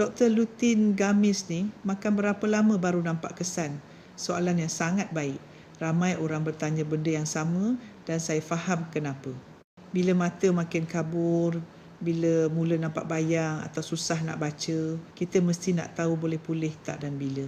Dr. Lutin Gamis ni makan berapa lama baru nampak kesan? Soalan yang sangat baik. Ramai orang bertanya benda yang sama dan saya faham kenapa. Bila mata makin kabur, bila mula nampak bayang atau susah nak baca, kita mesti nak tahu boleh pulih tak dan bila.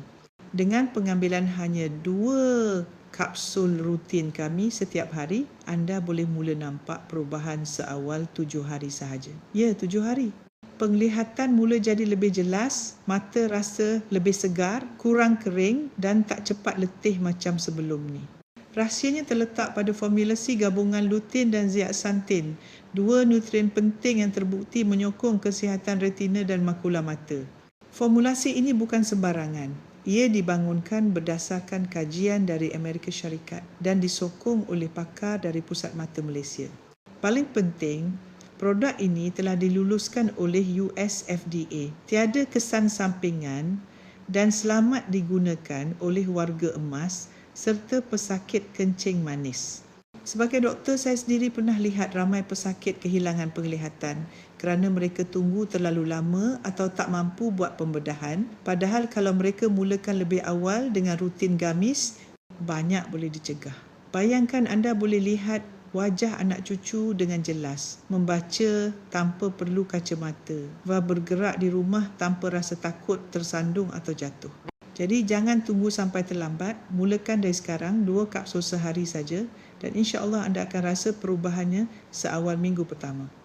Dengan pengambilan hanya dua kapsul rutin kami setiap hari, anda boleh mula nampak perubahan seawal tujuh hari sahaja. Ya, tujuh hari penglihatan mula jadi lebih jelas, mata rasa lebih segar, kurang kering dan tak cepat letih macam sebelum ni. Rahsianya terletak pada formulasi gabungan lutein dan zeaxanthin, dua nutrien penting yang terbukti menyokong kesihatan retina dan makula mata. Formulasi ini bukan sembarangan. Ia dibangunkan berdasarkan kajian dari Amerika Syarikat dan disokong oleh pakar dari Pusat Mata Malaysia. Paling penting, Produk ini telah diluluskan oleh US FDA. Tiada kesan sampingan dan selamat digunakan oleh warga emas serta pesakit kencing manis. Sebagai doktor, saya sendiri pernah lihat ramai pesakit kehilangan penglihatan kerana mereka tunggu terlalu lama atau tak mampu buat pembedahan. Padahal kalau mereka mulakan lebih awal dengan rutin gamis, banyak boleh dicegah. Bayangkan anda boleh lihat wajah anak cucu dengan jelas, membaca tanpa perlu kacamata, dan bergerak di rumah tanpa rasa takut tersandung atau jatuh. Jadi jangan tunggu sampai terlambat, mulakan dari sekarang dua kapsul sehari saja dan insya Allah anda akan rasa perubahannya seawal minggu pertama.